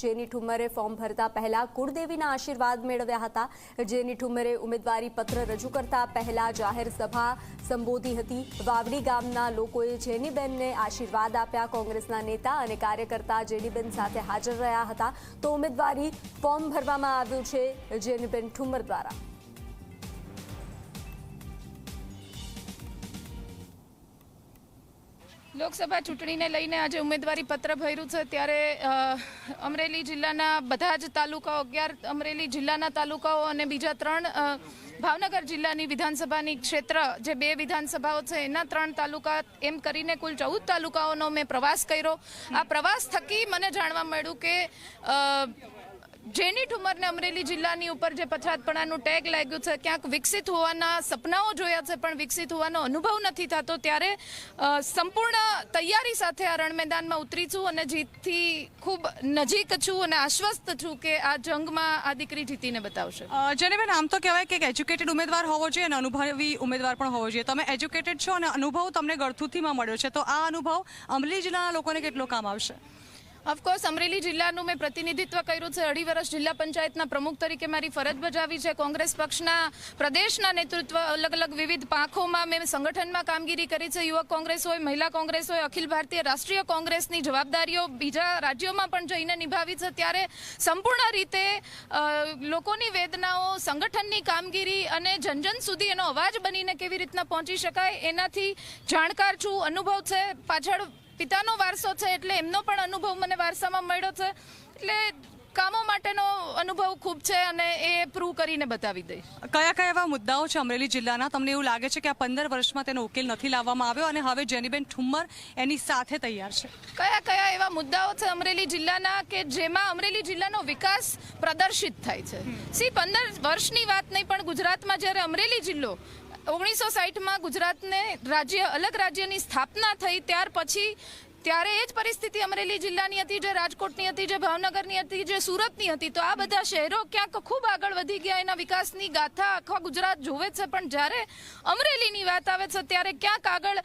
જેની ઠુમ્મરે ફોર્મ ભરતા પહેલા કુળદેવીના આશીર્વાદ મેળવ્યા હતા. જેની ઠુમ્મરે ઉમેદવારી પત્ર રજૂ કરતા પહેલા જાહેર સભા સંબોધી હતી. વાવડી ગામના લોકોએ જેનીબેનને આશીર્વાદ આપ્યા. કોંગ્રેસના નેતા અને કાર્યકર્તા જેનીબેન સાથે હાજર રહ્યા હતા. તો ઉમેદવારી ફોર્મ ભરવામાં આવ્યું છે જેનીબેન ઠુમ્મર દ્વારા. લોકસભા ચૂંટણીને લઈને આજે ઉમેદવારી પત્ર ભર્યું છે ત્યારે અમરેલી જિલ્લાના બધા જ તાલુકાઓ, અગિયાર અમરેલી જિલ્લાના તાલુકાઓ અને બીજા ત્રણ ભાવનગર જિલ્લાની વિધાનસભાની ક્ષેત્ર, જે બે વિધાનસભાઓ છે, એના ત્રણ તાલુકા એમ કરીને કુલ ચૌદ તાલુકાઓનો મેં પ્રવાસ કર્યો. આ પ્રવાસ થકી મને જાણવા મળ્યું કે જેની ઠુમરને અમરેલી જિલ્લાની ઉપર જે પછાતપણાનું ટેગ લાગ્યું છે, ક્યાંક વિકસિત હોવાના સપનાઓ જોયા છે, પણ વિકસિત હોવાનો અનુભવ નથી થતો, ત્યારે સંપૂર્ણ તૈયારી સાથે આ રણ મેદાનમાં ઉતરી છું અને જીતથી ખૂબ નજીક છું અને આશ્વસ્ત છું કે આ જંગમાં આ દીકરી જીતીને બતાવશે. જેને જેનેબેન, આમ તો કહેવાય કે એજ્યુકેટેડ ઉમેદવાર હોવો જોઈએ અને અનુભવી ઉમેદવાર પણ હોવો જોઈએ. તમે એજ્યુકેટેડ છો અને અનુભવ તમને ગળથુથીમાં મળ્યો છે. તો આ અનુભવ અમરેલી જિલ્લાના લોકોને કેટલો કામ આવશે? ઓફકોર્સ અમરેલી જિલ્લાનું મેં પ્રતિનિધિત્વ કર્યું છે. અઢી વર્ષ જિલ્લા પંચાયતના પ્રમુખ તરીકે મારી ફરજ બજાવી છે. કોંગ્રેસ પક્ષના, પ્રદેશના નેતૃત્વ, અલગ અલગ વિવિધ પાંખોમાં મેં સંગઠનમાં કામગીરી કરી છે. યુવક કોંગ્રેસ હોય, મહિલા કોંગ્રેસ હોય, અખિલ ભારતીય રાષ્ટ્રીય કોંગ્રેસની જવાબદારીઓ બીજા રાજ્યોમાં પણ જઈને નિભાવી છે. ત્યારે સંપૂર્ણ રીતે લોકોની વેદનાઓ, સંગઠનની કામગીરી અને જનજન સુધી એનો અવાજ બનીને કેવી રીતના પહોંચી શકાય એનાથી જાણકાર છું, અનુભવ છે. પાછળ પિતાનો વારસો છે એટલે એમનો પણ અનુભવ મને વારસામાં મળ્યો છે. એટલે કામો માટેનો અનુભવ ખૂબ છે અને એ પ્રૂવ કરીને બતાવી દઈશ કયા કયા એવા મુદ્દાઓ છે અમરેલી જિલ્લાના? તમને એવું લાગે છે કે આ પંદર વર્ષમાં તેનો ઉકેલ નથી લાવવામાં આવ્યો અને હવે જેનીબેન ઠુમ્મર એની સાથે તૈયાર છે? કયા કયા એવા મુદ્દાઓ છે અમરેલી જિલ્લાના કે જેમાં અમરેલી જિલ્લાનો વિકાસ પ્રદર્શિત થાય છે? સી પંદર વર્ષની વાત નહીં પણ ગુજરાતમાં જ્યારે અમરેલી જિલ્લો ઓગણીસો સાહીઠમાં ગુજરાતને રાજ્ય અલગ રાજ્યની સ્થાપના થઈ ત્યાર પછી ત્યારે એ જ પરિસ્થિતિ અમરેલી જિલ્લાની હતી, જે રાજકોટની હતી, જે ભાવનગરની હતી, જે સુરતની હતી. તો આ બધા શહેરો ક્યાંક ખૂબ આગળ વધી ગયા, એના વિકાસની ગાથા આખા ગુજરાત જોવે છે. પણ જ્યારે અમરેલીની વાત આવે છે, ત્યારે ક્યાંક આગળ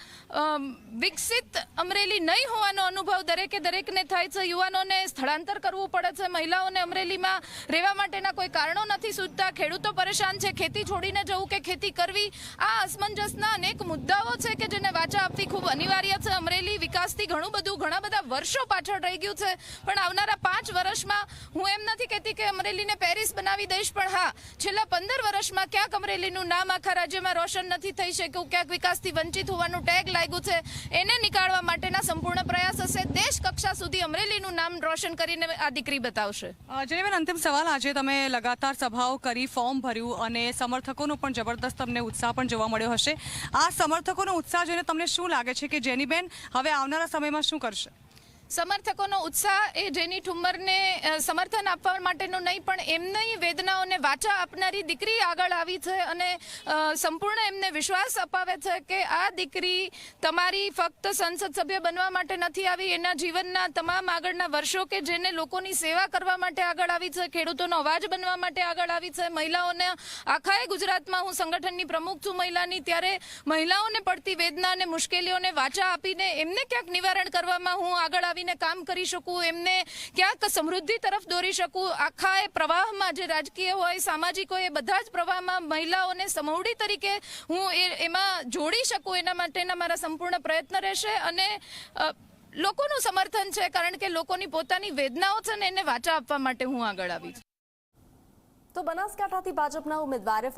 વિકસિત અમરેલી નહીં હોવાનો અનુભવ દરેકે દરેકને થાય છે. યુવાનોને સ્થળાંતર કરવું પડે છે. મહિલાઓને અમરેલીમાં રહેવા માટેના કોઈ કારણો નથી સૂચતા ખેડૂતો પરેશાન છે. ખેતી છોડીને જવું કે ખેતી કરવી, આ અસમંજસના અનેક મુદ્દાઓ છે કે જેને વાચા આપવી ખૂબ અનિવાર્ય છે. અમરેલી વિકાસથી ઘણું બધું, ઘણા બધા વર્ષો પાછળ રહી ગયું છે. પણ આવનારા પાંચ વર્ષમાં હું એમ નથી કહેતી કે અમરેલીને પેરિસ બનાવી દઈશ, પણ હા, છેલ્લા પંદર વર્ષમાં ક્યાંક અમરેલીનું નામ આખા રાજ્યમાં રોશન નથી થઈ શક્યું. ક્યાંક વિકાસથી વંચિત હોવાનું ટેગ લાગ્યું છે. એને નીકાળવા માટેના સંપૂર્ણ પ્રયાસ દેશ કક્ષા સુધી અમરેલીનું નામ રોશન કરીને આ દીકરી બતાવશે. અ, જેનીબેન અંતિમ સવાલ. આજે તમે લગાતાર સભાઓ કરી ફોર્મ ભર્યું અને સમર્થકોનો પણ જબરદસ્ત તમને ઉત્સાહ પણ જોવા મળ્યો હશે. આ સમર્થકોનો ઉત્સાહ જોઈને તમને શું લાગે છે કે જેનીબેન હવે આવનારા સમયમાં શું કરશે? સમર્થકોનો ઉત્સાહ એ જેની ઠુમ્મરને સમર્થન આપવા માટેનું નહીં, પણ એમની વેદનાઓને વાચા આપનારી દીકરી આગળ આવી છે અને સંપૂર્ણ એમને વિશ્વાસ અપાવે છે કે આ દીકરી તમારી ફક્ત સંસદ સભ્ય બનવા માટે નથી આવી, એના જીવનના તમામ આગળના વર્ષો કે જેને લોકોની સેવા કરવા માટે આગળ આવી છે, ખેડૂતોનો અવાજ બનવા માટે આગળ આવી છે, મહિલાઓને, આખાએ ગુજરાતમાં હું સંગઠનની પ્રમુખ છું મહિલાની, ત્યારે મહિલાઓને પડતી વેદના અને મુશ્કેલીઓને વાચા આપીને એમને ક્યાંક નિવારણ કરવામાં હું આગળ આવીને કામ કરી શકું, એમને ક્યાંક સમૃદ્ધિ તરફ દોરી શકું. આખા એ પ્રવાહમાં જે રાજકીય હોય, સામાજિક હોય, એ બધા જ પ્રવાહમાં મહિલાઓને સમવડી તરીકે હું એ, એમાં જોડી શકું, એના માટેના મારા સંપૂર્ણ પ્રયત્ન રહેશે અને લોકોનું સમર્થન છે, કારણ કે લોકોની પોતાની વેદનાઓ છે ને એને વાચા આપવા માટે હું આગળ આવી છું. તો બનાસકાંઠાથી ભાજપના ઉમેદવારે